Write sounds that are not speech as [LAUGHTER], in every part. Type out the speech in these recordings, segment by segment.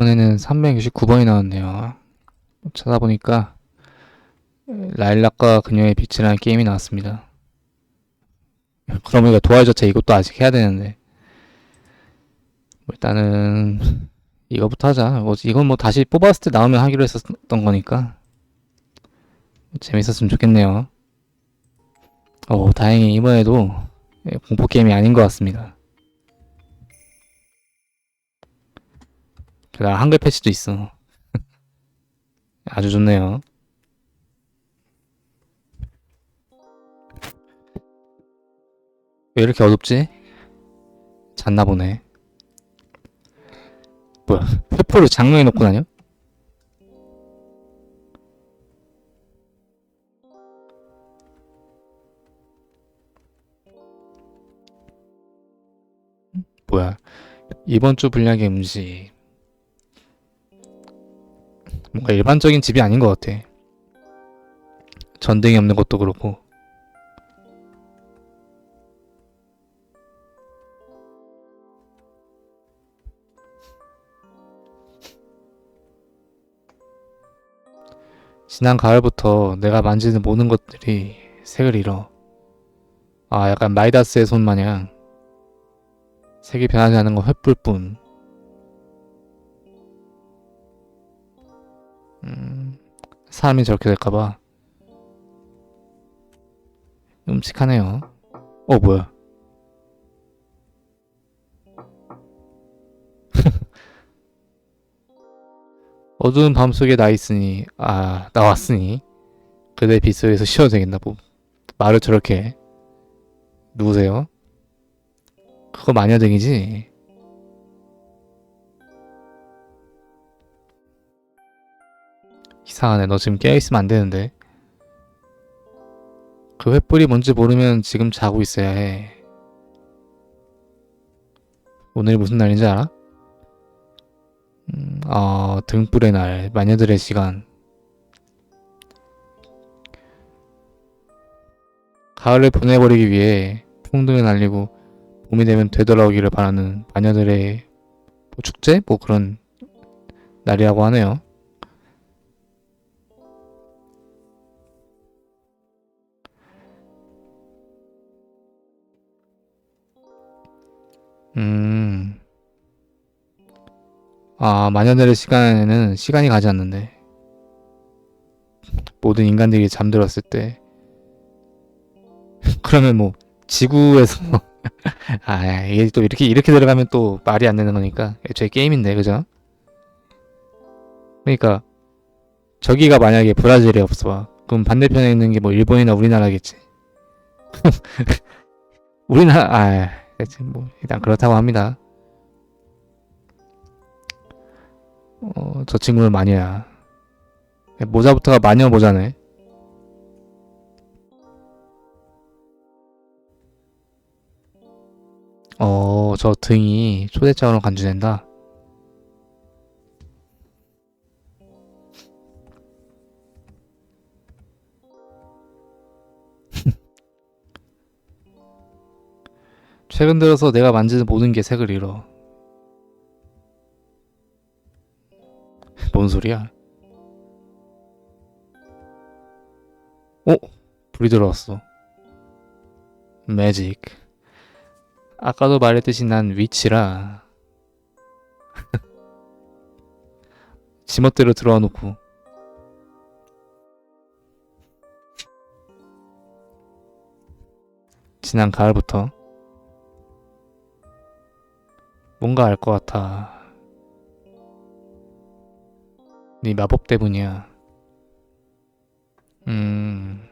이번에는 369번이 나왔네요. 찾아보니까 라일락과 그녀의 빛이라는 게임이 나왔습니다. 그러면 도화 자체 이것도 아직 해야 되는데 뭐 일단은 이거부터 하자. 뭐 이건 뭐 다시 뽑았을 때 나오면 하기로 했었던 거니까 재밌었으면 좋겠네요. 어 다행히 이번에도 공포 게임이 아닌 것 같습니다. 게다가 한글 패치도 있어. 아주 좋네요. 왜 이렇게 어둡지? 잤나 보네. 뭐야, 회포를 장롱에 넣고 다녀? 뭐야, 이번 주 분량의 음식. 뭔가 일반적인 집이 아닌 것 같아. 전등이 없는 것도 그렇고. 지난 가을부터 내가 만지는 모든 것들이 색을 잃어. 아, 약간 마이다스의 손 마냥 색이 변하지 않는 건 횃불뿐. 사람이 저렇게 될까봐. 끔찍하네요. 어, 뭐야. [LAUGHS] 어두운 밤속에 나 있으니, 아, 나왔으니, 그대 빗속에서 쉬어도 되겠나, 뭐. 말을 저렇게 해. 누구세요? 그거 마녀등이지? 이상하네. 너 지금 깨어있으면 안 되는데. 그 횃불이 뭔지 모르면 지금 자고 있어야 해. 오늘이 무슨 날인지 알아? 음, 어, 등불의 날, 마녀들의 시간. 가을을 보내버리기 위해 풍등을 날리고 봄이 되면 되돌아오기를 바라는 마녀들의 뭐 축제? 뭐 그런 날이라고 하네요. 음. 아, 마녀들의 시간에는 시간이 가지 않는데. 모든 인간들이 잠들었을 때. [LAUGHS] 그러면 뭐, 지구에서. [LAUGHS] 아, 이게 또 이렇게, 이렇게 들어가면 또 말이 안 되는 거니까. 애초에 게임인데, 그죠? 그러니까, 저기가 만약에 브라질에 없어. 그럼 반대편에 있는 게 뭐, 일본이나 우리나라겠지. [LAUGHS] 우리나라, 아, 하여튼 뭐 일단 그렇다고 합니다. 어, 저 친구는 마녀야. 모자부터가 마녀 모자네. 어, 저 등이 초대장으로 간주된다. 최근 들어서 내가 만지는 모든 게 색을 잃어. 뭔 소리야? 어? 불이 들어왔어. 매직. 아까도 말했듯이 난 위치라. [LAUGHS] 지멋대로 들어와 놓고. 지난 가을부터 뭔가 알 것 같아. 네 마법 때문이야. 음.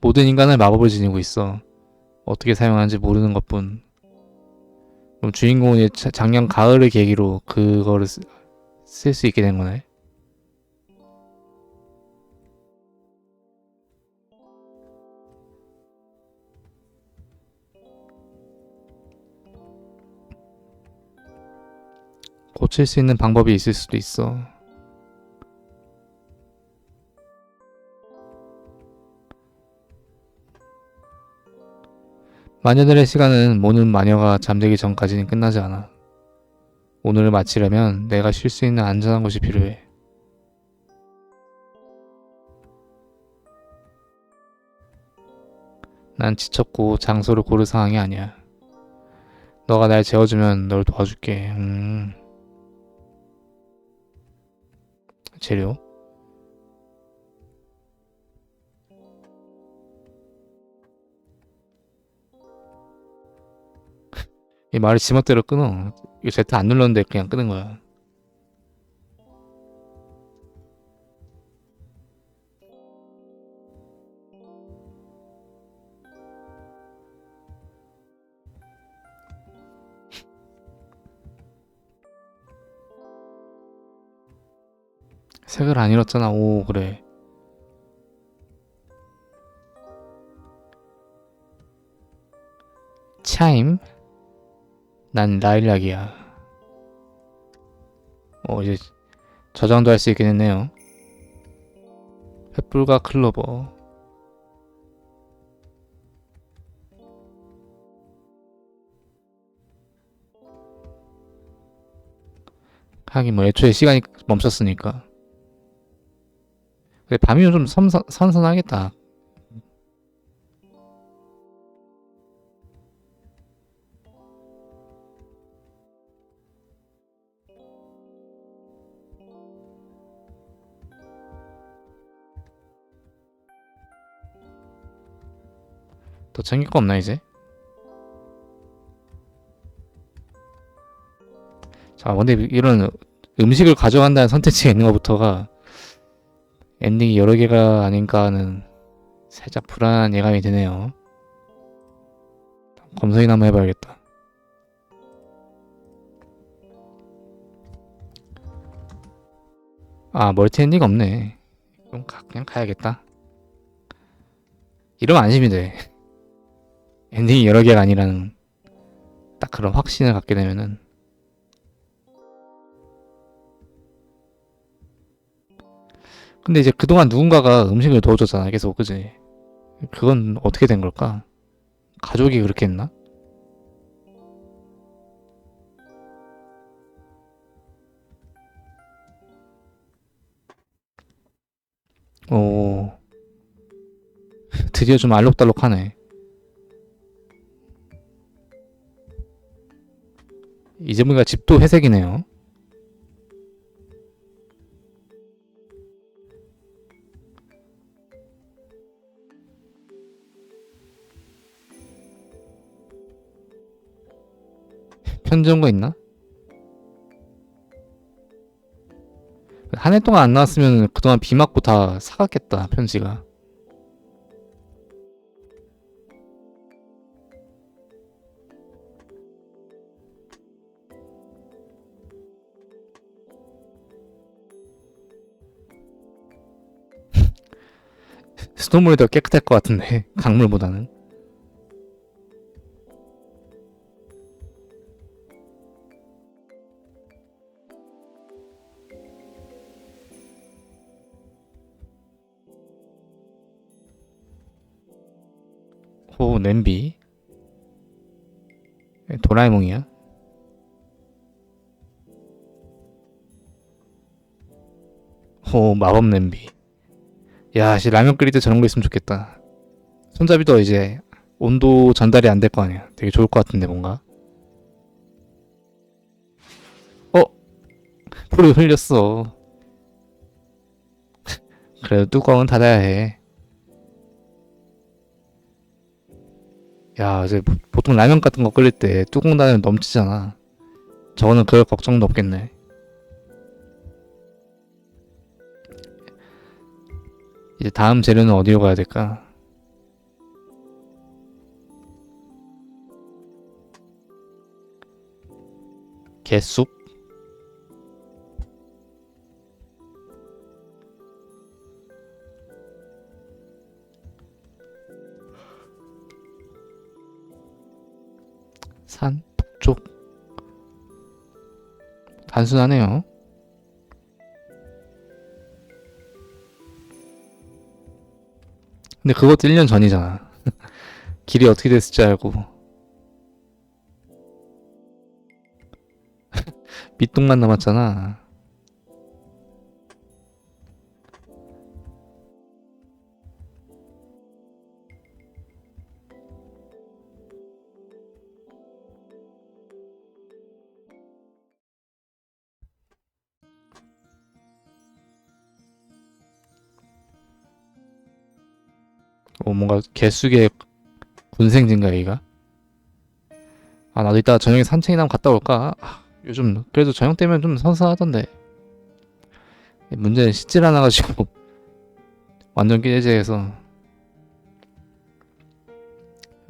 모든 인간은 마법을 지니고 있어. 어떻게 사용하는지 모르는 것뿐. 그럼 주인공은 자- 작년 가을을 계기로 그거를 쓸 수 있게 된 거네. 고칠 수 있는 방법이 있을 수도 있어. 마녀들의 시간은 모든 마녀가 잠들기 전까지는 끝나지 않아. 오늘을 마치려면 내가 쉴 수 있는 안전한 곳이 필요해. 난 지쳤고 장소를 고를 상황이 아니야. 너가 날 재워주면 널 도와줄게. 음. 재료? [LAUGHS] 이 말을 지멋대로 끊어. 이거 Z 안 눌렀는데 그냥 끄는 거야. 색을 안 잃었잖아. 오, 그래. 차임? 난 라일락이야. 어, 이제 저장도 할 수 있게 됐네요. 횃불과 클로버. 하긴 뭐 애초에 시간이 멈췄으니까. 근데 밤이면 좀 섬선, 선선하겠다. 더 챙길 거 없나 이제? 자, 근데 이런 음식을 가져간다는 선택지가 있는 것부터가 엔딩이 여러 개가 아닌가 하는 살짝 불안한 예감이 드네요. 검색이나 한번 해봐야겠다. 아, 멀티 엔딩 없네. 그럼 가, 그냥 가야겠다. 이러면 안심이 돼. [LAUGHS] 엔딩이 여러 개가 아니라는 딱 그런 확신을 갖게 되면은 근데 이제 그동안 누군가가 음식을 넣어줬잖아 계속 그지? 그건 어떻게 된 걸까? 가족이 그렇게 했나? 오. [LAUGHS] 드디어 좀 알록달록하네. 이제 보니까 집도 회색이네요. 편지 온 거 있나? 한 해 동안 안 나왔으면 그동안 비 맞고 다 사갔겠다, 편지가. [LAUGHS] 수돗물이 더 깨끗할 것 같은데 [LAUGHS] 강물보다는 오 냄비 도라에몽이야 오 마법 냄비 야, 씨 라면 끓일 때 저런 거 있으면 좋겠다. 손잡이도 이제 온도 전달이 안 될 거 아니야. 되게 좋을 것 같은데 뭔가. 어? 불을 흘렸어. [LAUGHS] 그래도 뚜껑은 닫아야 해. 야, 이제 보- 보통 라면 같은 거 끓일 때 뚜껑 닫으면 넘치잖아. 저거는 그럴 걱정도 없겠네. 이제 다음 재료는 어디로 가야 될까? 개쑥? 산, 북쪽. 단순하네요. 근데 그것도 1년 전이잖아. [LAUGHS] 길이 어떻게 됐을지 알고. [LAUGHS] 밑둥만 남았잖아. 어, 뭔가 개수의 군생진가 여기가? 아 나도 이따 저녁에 산책이나 한번 갔다 올까? 아, 요즘 그래도 저녁 되면 좀 선선하던데 문제는 씻질 않아가지고 [LAUGHS] 완전 깨제해서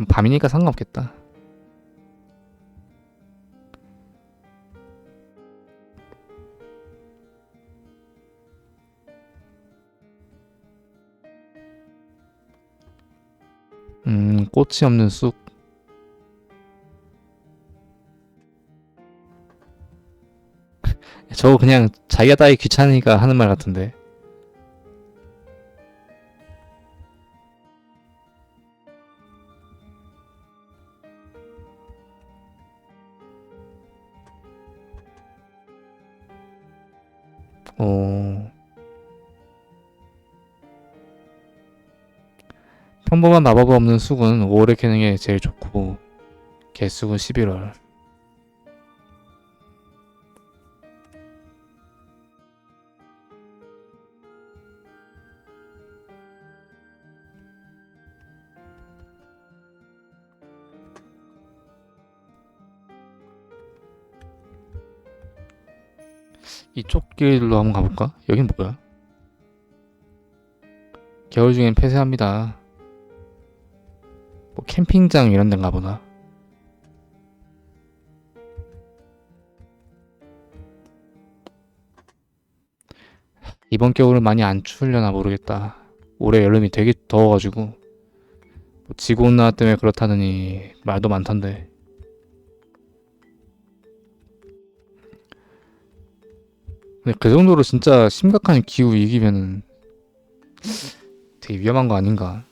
밤이니까 상관없겠다 음 꽃이 없는 쑥 [LAUGHS] 저거 그냥 자기가 따기 귀찮으니까 하는 말 같은데. 평범한 마법 없는 쑥은 오래 캐는 게 제일 좋고 개쑥은 11월. 이쪽 길로 한번 가볼까? 여긴 뭐야? 겨울 중엔 폐쇄합니다. 뭐 캠핑장 이런 데인가 보다. 이번 겨울은 많이 안 추우려나 모르겠다. 올해 여름이 되게 더워가지고 뭐 지구온난화 때문에 그렇다느니 말도 많던데. 근데 그 정도로 진짜 심각한 기후 위기면은 되게 위험한 거 아닌가?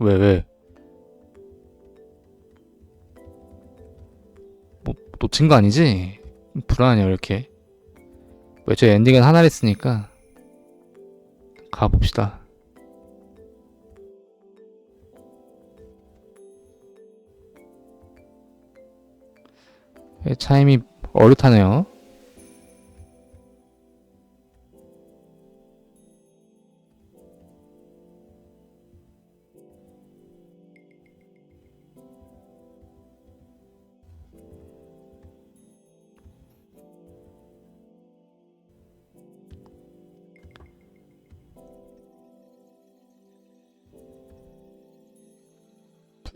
왜, 왜? 뭐, 놓친 거 아니지? 불안하냐, 왜 이렇게? 왜저 엔딩은 하나 했으니까 가봅시다. 예, 차임이 어긋하네요.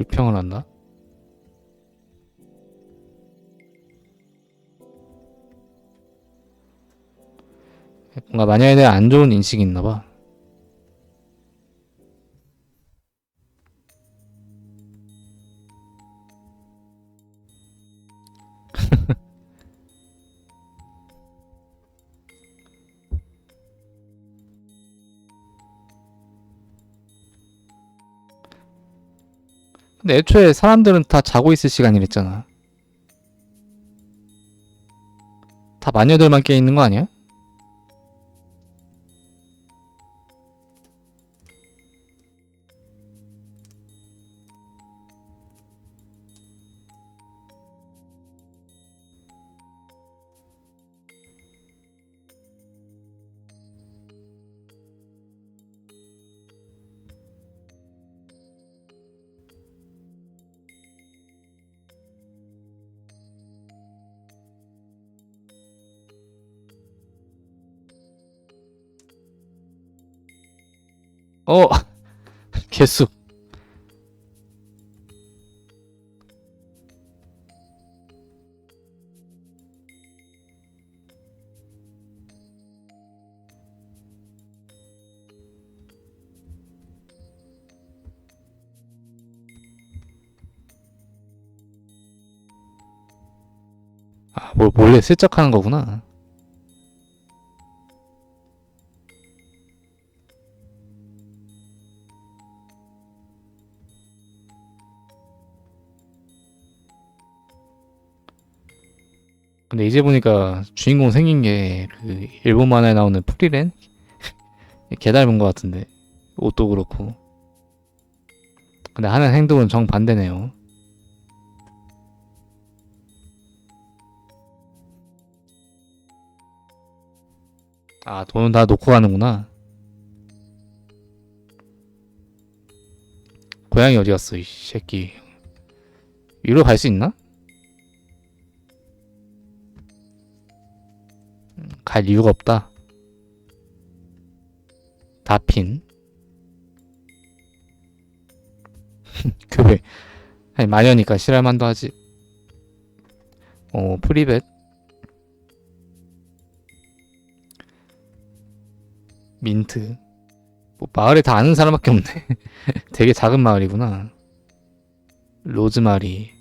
불평을 한다? 뭔가 마녀에 대한 안 좋은 인식이 있나 봐. 근데 애초에 사람들은 다 자고 있을 시간이랬잖아. 다 마녀들만 깨 있는 거 아니야? 어! [LAUGHS] 개수. 아, 뭘 몰래 세척하는 거구나. 근데 이제 보니까 주인공 생긴 게 그 일본 만화에 나오는 프리렌? [LAUGHS] 개 닮은 것 같은데. 옷도 그렇고. 근데 하는 행동은 정반대네요. 아 돈은 다 놓고 가는구나. 고양이 어디 갔어 이 새끼. 위로 갈 수 있나? 갈 이유가 없다. 다핀. 그래 [LAUGHS] 아니 마녀니까 싫어할만도 하지. 어 프리벳. 민트. 뭐 마을에 다 아는 사람밖에 없네. [LAUGHS] 되게 작은 마을이구나. 로즈마리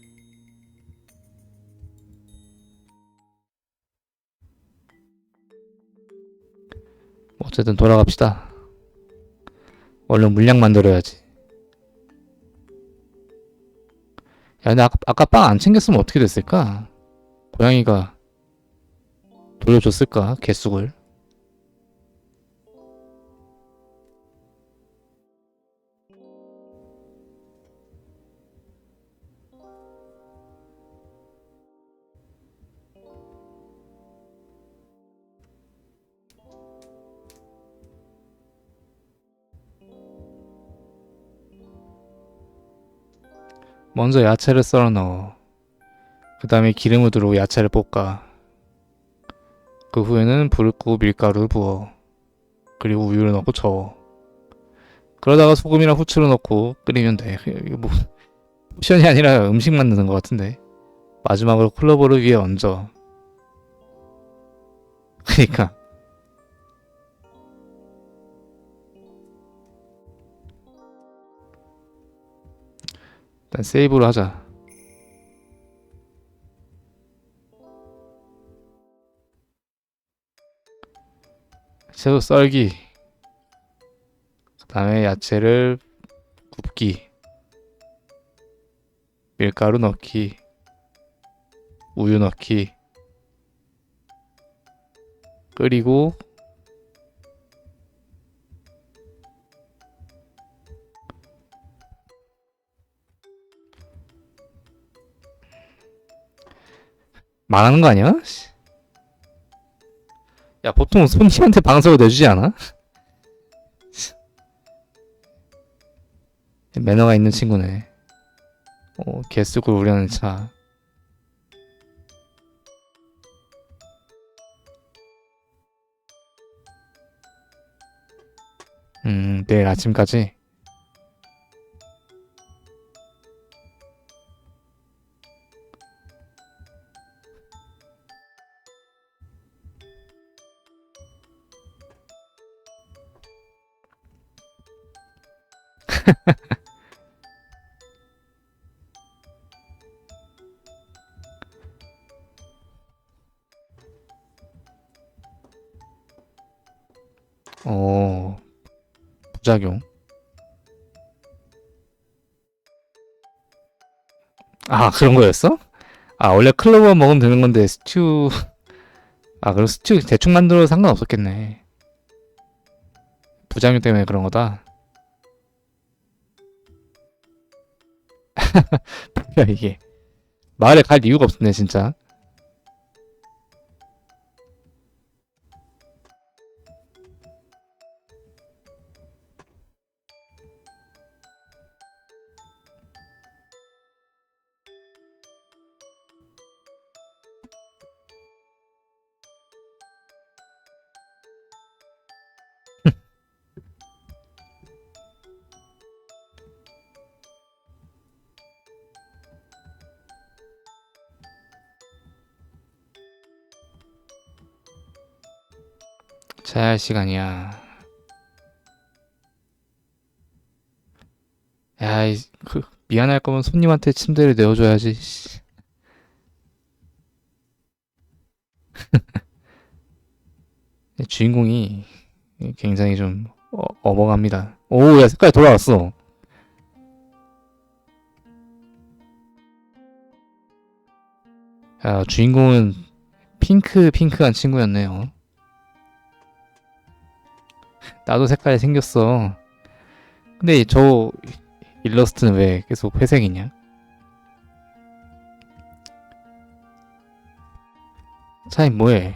어쨌든 돌아갑시다 얼른 물량 만들어야지. 야, 근데 아까, 아까 빵 안 챙겼으면 어떻게 됐을까? 고양이가 돌려줬을까? 개쑥을. 먼저 야채를 썰어 넣어. 그 다음에 기름을 두르고 야채를 볶아. 그 후에는 불을 끄고 밀가루를 부어. 그리고 우유를 넣고 저어. 그러다가 소금이랑 후추를 넣고 끓이면 돼. 이거 뭐 포션이 아니라 음식 만드는 것 같은데. 마지막으로 클로버를 위에 얹어. 그니까. 일단 세이브를 하자. 채소 썰기. 그 다음에 야채를 굽기. 밀가루 넣기. 우유 넣기. 끓이고 말하는 거 아니야? 씨. 야 보통 손님한테 방석을 내주지 않아? 매너가 있는 친구네. 어, 개쑥을 우려는 차. 음, 내일 아침까지. 그런 거였어? 아, 원래 클로버 먹으면 되는 건데, 스튜. 아, 그럼 스튜 대충 만들어도 상관없었겠네. 부작용 때문에 그런 거다. [LAUGHS] 이게. 마을에 갈 이유가 없네, 진짜. 자야 할 시간이야. 야, 이, 그, 미안할 거면 손님한테 침대를 내어줘야지. [LAUGHS] 주인공이 굉장히 좀 어, 어벙합니다. 오, 야, 색깔이 돌아왔어. 야, 주인공은 핑크, 핑크한 친구였네요. 나도 색깔이 생겼어. 근데 저 일러스트는 왜 계속 회색이냐? 차이 뭐해?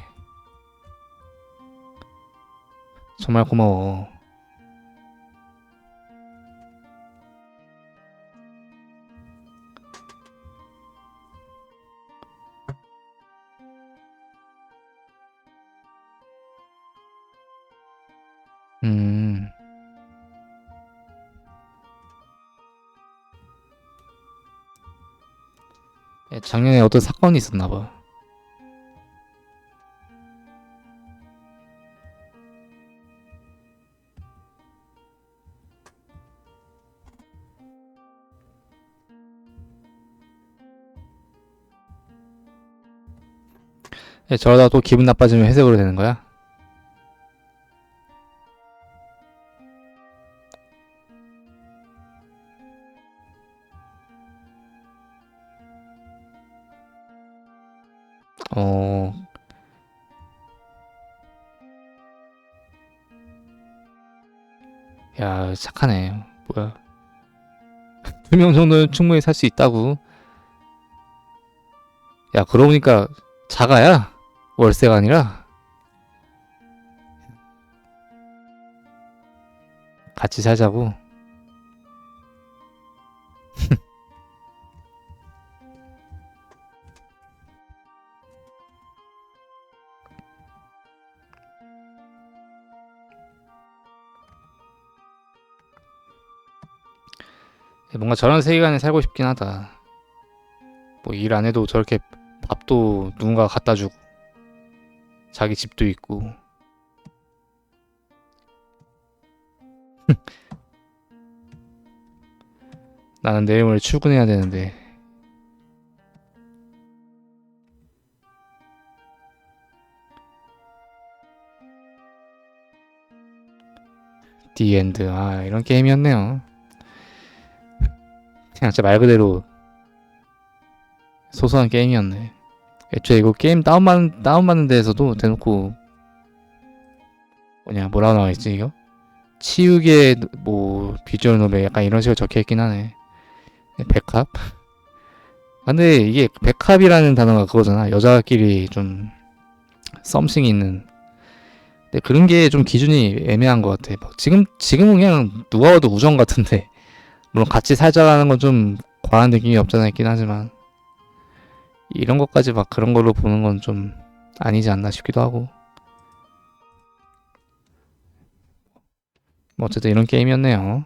정말 고마워. 작년에 어떤 사건이 있었나 봐. 예, 저러다 또 기분 나빠지면 회색으로 되는 거야? 착하네. 뭐야. [LAUGHS] 두 명 정도는 충분히 살 수 있다고. 야, 그러고 보니까 자가야? 월세가 아니라? 같이 살자고. [LAUGHS] 뭔가 저런 세계관에 살고 싶긴 하다. 뭐 일 안 해도 저렇게 밥도 누군가 갖다 주고 자기 집도 있고. [LAUGHS] 나는 내일 모레 출근해야 되는데. 디엔드 아 이런 게임이었네요 그냥 진짜 말 그대로 소소한 게임이었네. 애초에 이거 게임 다운받는, 다운받는 데에서도 대놓고 뭐냐 뭐라고 나와있지 이거? 치우개 뭐 비주얼 노벨 약간 이런 식으로 적혀있긴 하네. 백합? 아, 근데 이게 백합이라는 단어가 그거잖아. 여자끼리 좀 썸씽이 있는. 근데 그런 게 좀 기준이 애매한 것 같아. 막 지금, 지금은 그냥 누가 와도 우정 같은데 물론 같이 살자라는 건 좀 과한 느낌이 없잖아 있긴 하지만 이런 것까지 막 그런 걸로 보는 건 좀 아니지 않나 싶기도 하고. 뭐 어쨌든 이런 게임이었네요